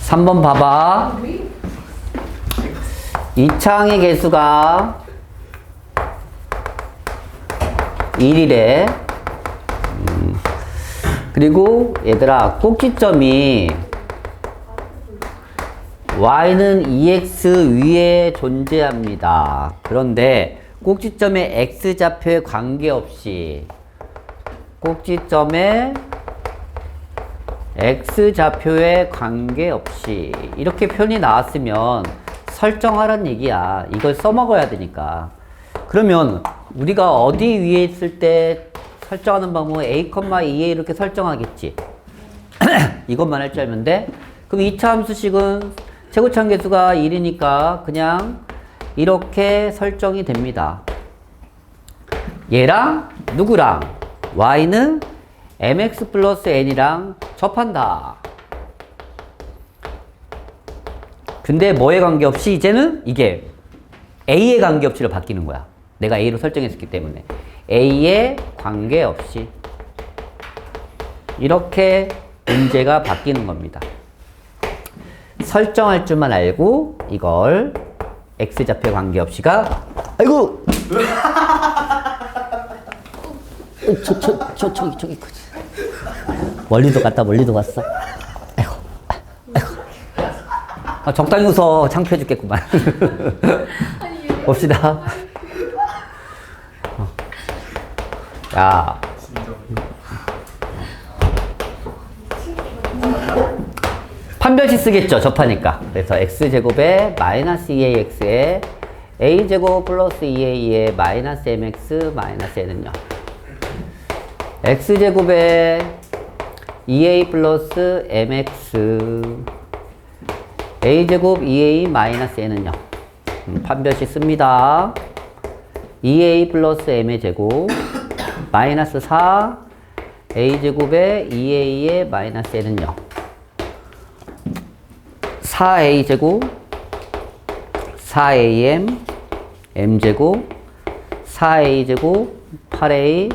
3번 봐봐. 이창의 개수가 1이래. 음. 그리고 얘들아, 꼭지점이 y는 2x 위에 존재합니다. 그런데 꼭지점의 x좌표에 관계없이 꼭지점의 x좌표에 관계없이 이렇게 표현이 나왔으면 설정하란 얘기야. 이걸 써먹어야 되니까. 그러면 우리가 어디 위에 있을 때 설정하는 방법은 a, 2에 이렇게 설정하겠지. 이것만 할 줄 알면 돼. 그럼 2차 함수식은 최고차원 개수가 1이니까 그냥 이렇게 설정이 됩니다. 얘랑 누구랑 y는 mx 플러스 n이랑 접한다. 근데 뭐에 관계없이 이제는 이게 a에 관계없이로 바뀌는 거야. 내가 a로 설정했기 때문에 a에 관계없이 이렇게 문제가 바뀌는 겁니다. 설정할 줄만 알고 이걸 x좌표 관계없이가 아이고 저, 저, 저, 저기, 저기, 그지. 멀리도 갔다, 멀리도 갔어. 아이고, 아이고. 아, 적당히 웃어. 창피해 죽겠구만. 봅시다. 어. 야. 판별식 쓰겠죠, 접하니까. 그래서 x제곱에 마이너스 2ax에 a제곱 플러스 2a에 마이너스 mx 마이너스 n은요. x제곱에 2a 플러스 mx a제곱 2a 마이너스 n은요. 음, 판별식 씁니다. 2a 플러스 m의 제곱 마이너스 4 a제곱에 2a의 마이너스 n은요. 4a 제곱 4am m제곱 4a 제곱 8a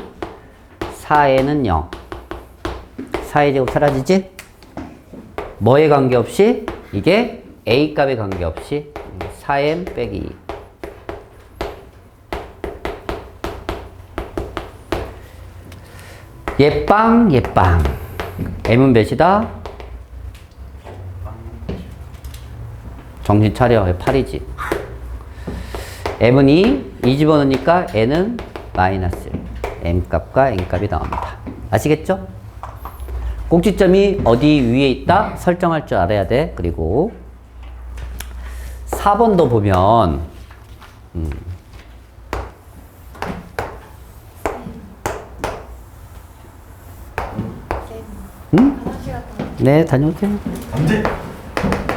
4에는 0. 4의 제곱 사라지지? 뭐에 관계없이? 이게 a 값에 관계없이 4m 빼기 2. 예빵 예빵 m은 몇이다? 정신 차려 8이지 m은 2, 2 집어넣으니까 n은 마이너스 1. m 값과 n 값이 나옵니다. 아시겠죠? 꼭지점이 어디 위에 있다? 설정할 줄 알아야 돼. 그리고 4번도 보면 음. 음? 네, 다녀오세요.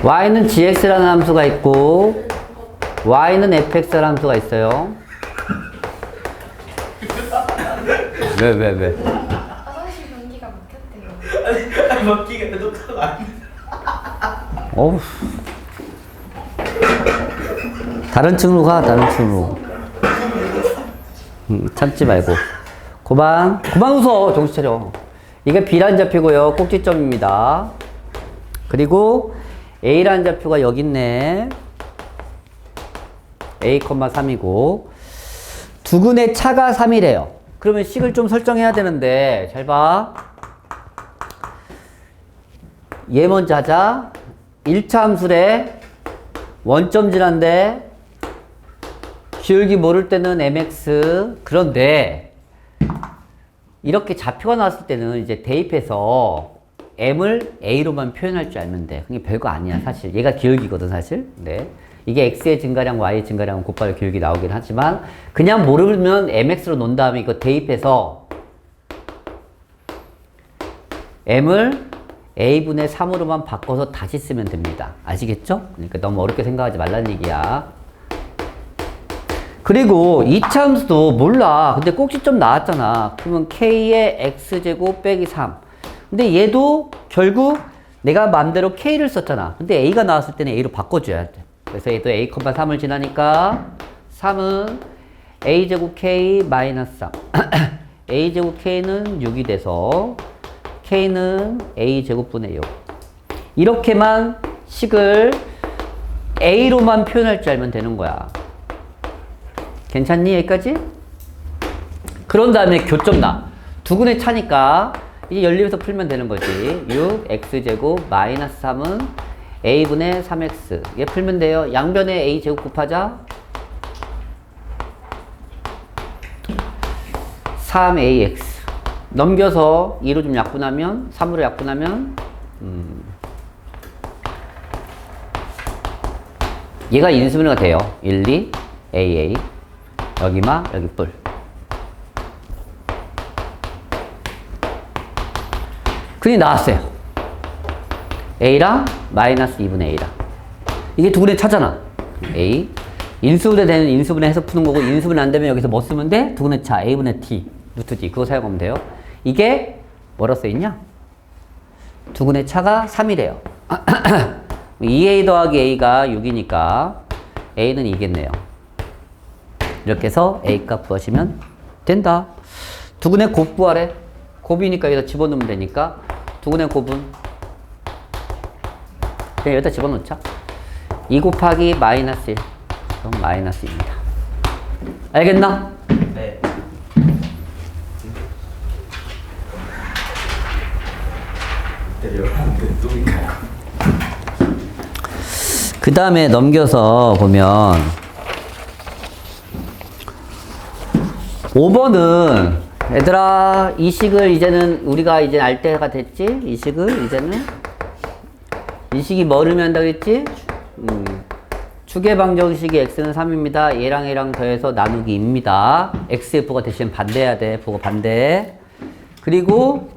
y는 gx라는 함수가 있고 y는 fx라는 함수가 있어요. 왜, 왜, 왜? 화장실 변기가 막혔대요. 먹기가 똑똑 아니 어우. 다른 층으로 가, 다른 층으로. 음, 참지 말고. 그만, 그만 웃어. 정신 차려. 이게 B라는 좌표고요. 꼭지점입니다. 그리고 A라는 좌표가 여기 있네. A, 3이고. 두근의 차가 3이래요. 그러면 식을 좀 설정해야 되는데, 잘 봐. 얘 먼저 하자. 1차 함수래. 원점 질한데 기울기 모를 때는 mx. 그런데 이렇게 좌표가 나왔을 때는 이제 대입해서 m을 a로만 표현할 줄 알면 돼. 그게 별거 아니야, 사실. 얘가 기울기거든, 사실. 네. 이게 x의 증가량, y의 증가량 곱하기 기울기 나오긴 하지만 그냥 모르면 mx로 놓은 다음에 이거 대입해서 m을 a분의 3으로만 바꿔서 다시 쓰면 됩니다. 아시겠죠? 그러니까 너무 어렵게 생각하지 말라는 얘기야. 그리고 2차 함수도 몰라. 근데 꼭지점 나왔잖아. 그러면 k의 x제곱 빼기 3. 근데 얘도 결국 내가 마음대로 k를 썼잖아. 근데 a가 나왔을 때는 a로 바꿔줘야 돼. 그래서 얘도 a, 3을 지나니까 3은 a제곱 k 마이너스 3. a제곱 k는 6이 돼서 k는 a 제곱분의 6. 이렇게만 식을 A로만 표현할 줄 알면 되는 거야. 괜찮니? 여기까지? 그런 다음에 교점 나. 두근의 차니까 이제 연립에서 풀면 되는 거지. 6 x제곱 마이너스 3은 a분의 3x. 얘 풀면 돼요. 양변에 a 제곱 곱하자. 3ax. 넘겨서 2로 좀 약분하면 3으로 약분하면 음. 얘가 인수분해가 돼요. 1, 2, AA. 여기 마, 여기 뿔. 그게 나왔어요. A랑 마이너스 2분의 A랑. 이게 두 분의 차잖아. A. 인수분해 되는 인수분해 해서 푸는 거고, 인수분해 안 되면 여기서 뭐 쓰면 돼? 두 분의 차. A분의 T. 루트 D. 그거 사용하면 돼요. 이게 뭐라 써있냐? 두 분의 차가 3이래요. 2A 더하기 A가 6이니까 A는 2겠네요. 이렇게 해서 A 값 구하시면 된다. 두근의 곱 구하래. 곱이니까 여기다 집어넣으면 되니까 두근의 곱은 그냥 여기다 집어넣자. 2 곱하기 마이너스 1. 그럼 마이너스 2입니다. 알겠나? 네. 내려오는데 똥인가요? 그 다음에 넘겨서 보면 5번은 얘들아 이 식을 이제는 우리가 이제 알 때가 됐지? 이 식을 이제는 이 식이 뭐를 했지? 음, 추계방정식이 x는 3입니다. 얘랑 얘랑 더해서 나누기입니다. xf가 대신 반대해야 돼. 보고 반대. 그리고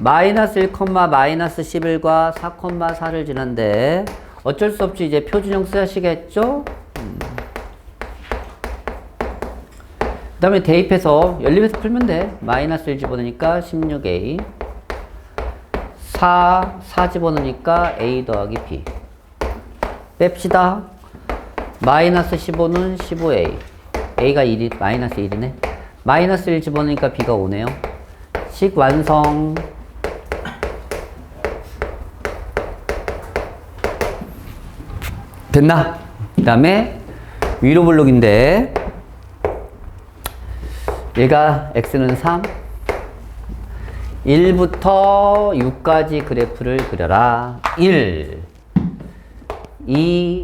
마이너스 1, 마이너스 11과 4, 4를 지난데 어쩔 수 없이 이제 표준형 쓰시겠죠? 음. 그 다음에 대입해서 연립해서 풀면 돼. 마이너스 1 집어넣으니까 16a 4, 4 집어넣으니까 a 더하기 b 뺍시다. 마이너스 15는 15a a가 1이 마이너스 1이네. 마이너스 1 집어넣으니까 b가 5네요. 식 완성. 됐나? 그 다음에 위로 블록인데 얘가 x는 3 1부터 6까지 그래프를 그려라. 1 2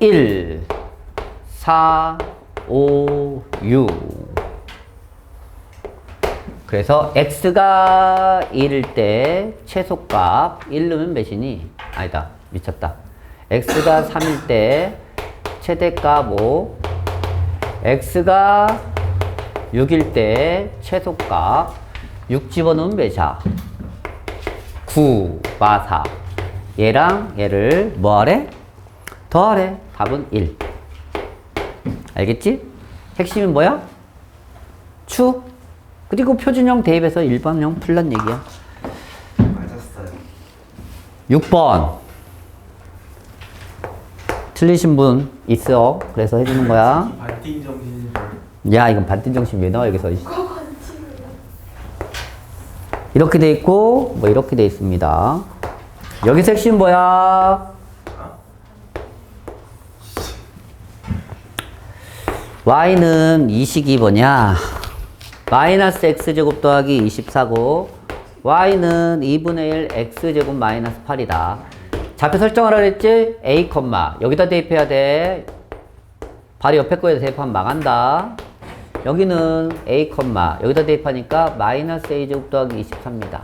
1 4 5 6 그래서 x가 1일 때 최소값. 1는 몇이니? 아니다. 미쳤다 x가 3일 때 최대값 5 x가 6일 때 최소값 6 집어넣으면 몇이야? 9, 마4 얘랑 얘를 뭐하래? 더하래 답은 1 알겠지? 핵심은 뭐야? 축 그리고 표준형 대입해서 일반형 풀란 얘기야 맞았어요. 6번 틀리신 분 있어. 그래서 해주는 거야. 반띵 정신이 야 이건 반띵 정신 왜 나와 여기서? 이렇게 돼 있고 뭐 이렇게 돼 있습니다. 여기서 핵심 뭐야? Y는 이 식이 뭐냐? 마이너스 x제곱 더하기 24고 y는 2분의 1 x제곱 마이너스 8이다 좌표 설정하라 그랬지? a, 여기다 대입해야 돼. 바로 옆에 거에다 대입하면 망한다. 여기는 a, 여기다 대입하니까 마이너스 a제곱 더하기 24입니다.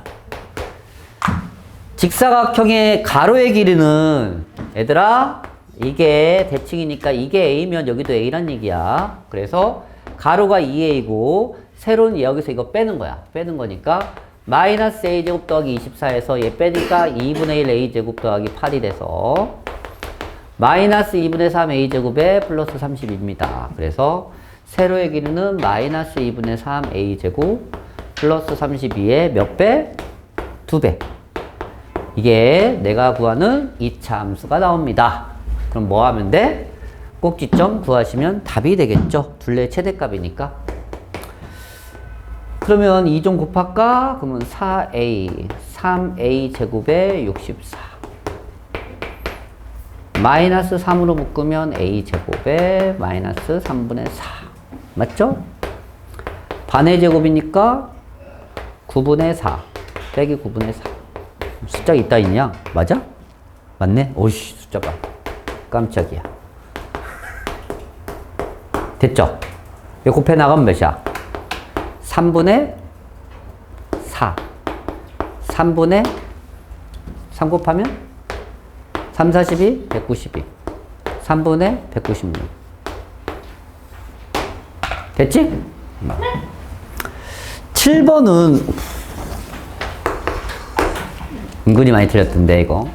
직사각형의 가로의 길이는 얘들아 이게 대칭이니까 이게 a면 여기도 a란 얘기야. 그래서 가로가 2a고 세로는 여기서 이거 빼는 거야. 빼는 거니까 마이너스 a제곱 더하기 24에서 얘 빼니까 2분의 1 a제곱 더하기 8이 돼서 마이너스 2분의 3 a제곱에 플러스 30입니다 그래서 세로의 길이는 마이너스 2분의 3 a제곱 플러스 32의 몇 배? 두 배. 이게 내가 구하는 2차 함수가 나옵니다. 그럼 뭐 하면 돼? 꼭지점 구하시면 답이 되겠죠. 둘레 최대값이니까. 그러면 2좀 곱할까? 그러면 4a, 3a 제곱에 64. 마이너스 3으로 묶으면 a 제곱에 마이너스 3분의 4 맞죠? 반의 제곱이니까 9분의 4 빼기 9분의 4 숫자 있다 있냐? 맞아? 맞네? 오씨 숫자 봐 깜짝이야 됐죠? 곱해 나가면 몇이야? 3분의 4 3분의 3 곱하면 3, 42, 192 3분의 196 됐지? 7번은 은근히 많이 틀렸던데 이거.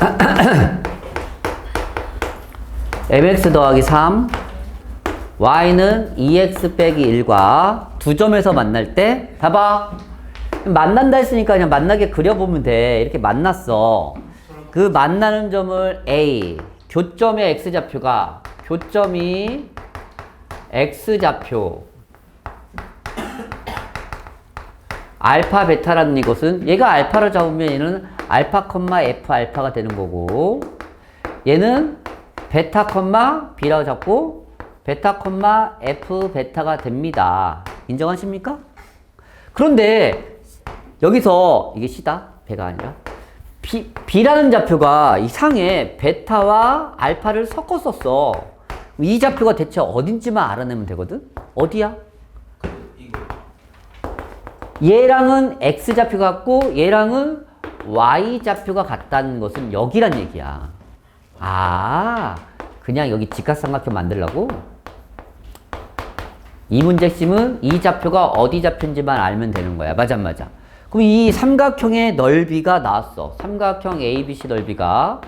mx 더하기 3 y는 2x 빼기 1과 두 점에서 만날 때 봐봐. 만난다 했으니까 그냥 만나게 그려보면 돼. 이렇게 만났어. 그 만나는 점을 a 교점의 x좌표가 교점이 x좌표. 알파 베타라는 이것은 얘가 알파를 잡으면 얘는 알파 컴마 f 알파가 되는 거고 얘는 베타 컴마 b라고 잡고 베타 컴마 f 베타가 됩니다. 인정하십니까? 그런데 여기서 이게 C다 배가 아니라 B, B라는 좌표가 이 상에 베타와 알파를 섞어 썼어. 이 좌표가 대체 어딘지만 알아내면 되거든? 어디야? 얘랑은 x 좌표가 같고 얘랑은 y 좌표가 같다는 것은 여기란 얘기야. 아, 그냥 여기 직각삼각형 만들라고? 이 문제 핵심은 이 좌표가 어디 좌표인지만 알면 되는 거야. 맞아, 맞아. 그럼 이 삼각형의 넓이가 나왔어. 삼각형 ABC 넓이가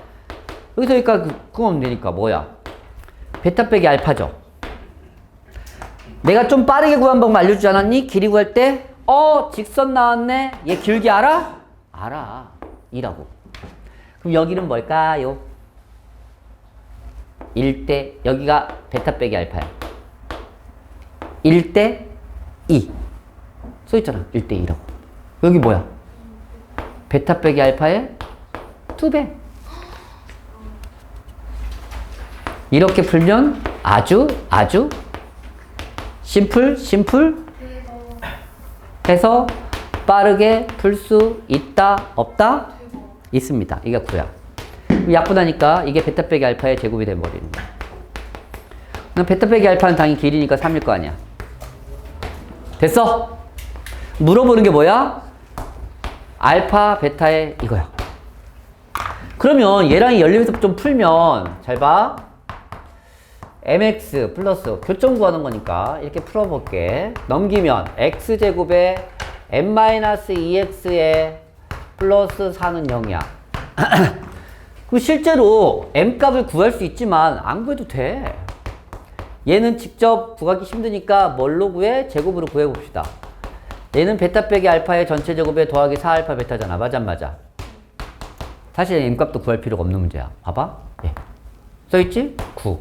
여기서 여기까지 구하면 되니까 뭐야? 베타 빼기 알파죠. 내가 좀 빠르게 구한 방법 알려주지 않았니? 길이 구할 때, 어, 직선 나왔네? 얘 길게 알아? 알아. 이라고. 그럼 여기는 뭘까요? 1대, 여기가 베타 빼기 알파야. 1대 2. 써 있잖아. 1대 2라고. 여기 뭐야? 베타 빼기 알파의 2배. 이렇게 풀면 아주, 아주 심플, 심플. 해서 빠르게 풀 수 있다, 없다? 있습니다. 이게 9야. 약분하니까 이게 베타 빼기 알파의 제곱이 돼버리는 거야. 베타 빼기 알파는 당연히 길이니까 3일 거 아니야. 됐어? 물어보는 게 뭐야? 알파, 베타의 이거야. 그러면 얘랑 이 연립해서 좀 풀면 잘 봐. mx 플러스 교점 구하는 거니까 이렇게 풀어볼게. 넘기면 x제곱에 n-2x에 플러스 4는 0이야. 그 실제로 m 값을 구할 수 있지만 안 구해도 돼. 얘는 직접 구하기 힘드니까 뭘로 구해? 제곱으로 구해봅시다. 얘는 베타 빼기 알파의 전체 제곱에 더하기 4알파 베타잖아. 맞아, 안 맞아. 사실 m 값도 구할 필요가 없는 문제야. 봐봐. 예. 써있지? 9.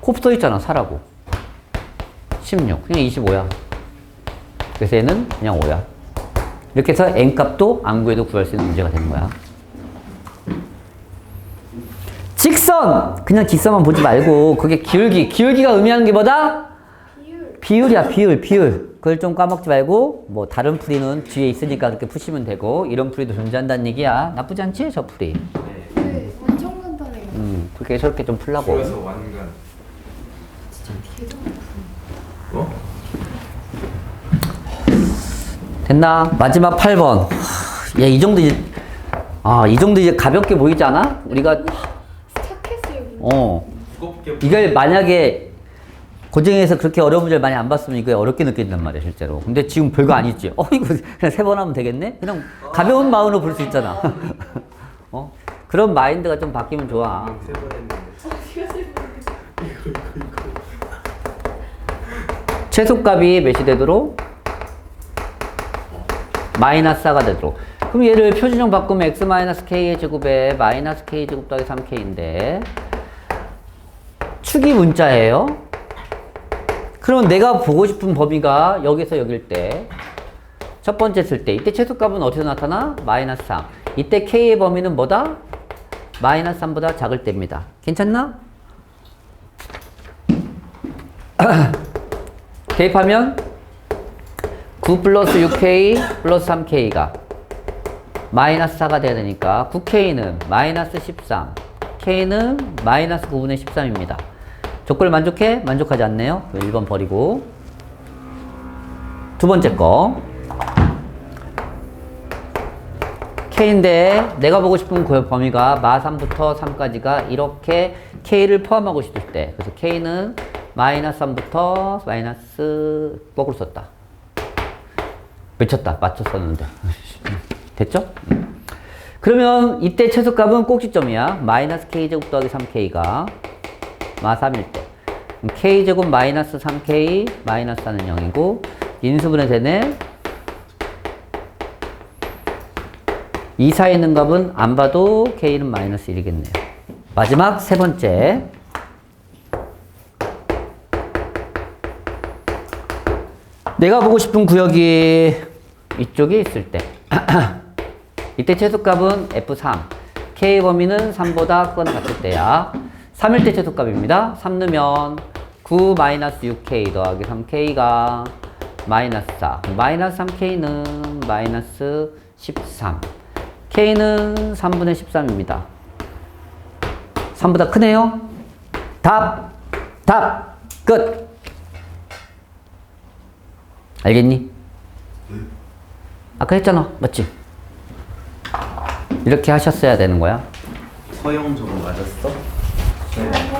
코 써있잖아. 4라고. 16. 그냥 25야. 그래서 얘는 그냥 5야. 이렇게 해서 n 값도 안 구해도 구할 수 있는 문제가 되는 거야. 직선! 그냥 직선만 보지 말고 그게 기울기. 기울기가 의미하는 게 뭐다? 비율. 비율이야, 비율, 비율. 그걸 좀 까먹지 말고, 뭐, 다른 풀이는 뒤에 있으니까 그렇게 푸시면 되고, 이런 풀이도 존재한다는 얘기야. 나쁘지 않지, 저 풀이? 네, 완전 간단해요. 음, 그렇게 저렇게 좀 풀라고. 그래서 완간 진짜 개정. 어? 됐나? 마지막 8번. 야, 이 정도 이제, 아, 이 정도 이제 가볍게 보이지 않아? 우리가, 어. 이걸 만약에 고쟁에서 그렇게 어려운 문제를 많이 안 봤으면 이거 어렵게 느껴진단 말이야, 실제로. 근데 지금 별거 아니지. 어, 이거 그냥 세 번 하면 되겠네? 그냥 가벼운 마음으로 볼 수 있잖아. 어? 그런 마인드가 좀 바뀌면 좋아. 최소값이 몇이 되도록? 마이너스 4가 되도록. 그럼 얘를 표준형 바꾸면 x 마이너스 k의 제곱에 마이너스 k 제곱 더하기 3k인데 축이 문자예요. 그럼 내가 보고 싶은 범위가 여기서 여길 때 첫 번째 쓸 때 이때 최소값은 어디서 나타나? 마이너스 3. 이때 k의 범위는 뭐다? 마이너스 3보다 작을 때입니다. 괜찮나? 대입하면 9 플러스 6K 플러스 3K가 마이너스 4가 돼야 되니까 9K는 마이너스 13 K는 마이너스 9분의 13입니다. 조건을 만족해? 만족하지 않네요. 1번 버리고 두 번째 거 K인데 내가 보고 싶은 그 범위가 마3부터 3까지가 이렇게 K를 포함하고 싶을 때 그래서 K는 마이너스 3부터 마이너스 거꾸로 썼다 미쳤다 맞췄었는데 됐죠? 음. 그러면 이때 최소값은 꼭지점이야 마이너스 K제곱 더하기 3K가 마3일 때 K제곱 마이너스 3K 마이너스 4는 0이고 인수분해 되네 이 사이에 있는 값은 안 봐도 K는 마이너스 1이겠네요. 마지막 세 번째. 내가 보고 싶은 구역이 이쪽에 있을 때. 이때 최소값은 F3. K 범위는 3보다 크거나 같을 때야. 3일 때 최소값입니다. 3 넣으면 9 마이너스 6K 더하기 3K가 마이너스 4. 마이너스 3K는 마이너스 13. K는 3분의 13입니다. 3보다 크네요? 답! 답! 끝! 알겠니? 아까 했잖아. 맞지? 이렇게 하셨어야 되는 거야. 서영 저거 맞았어? 이거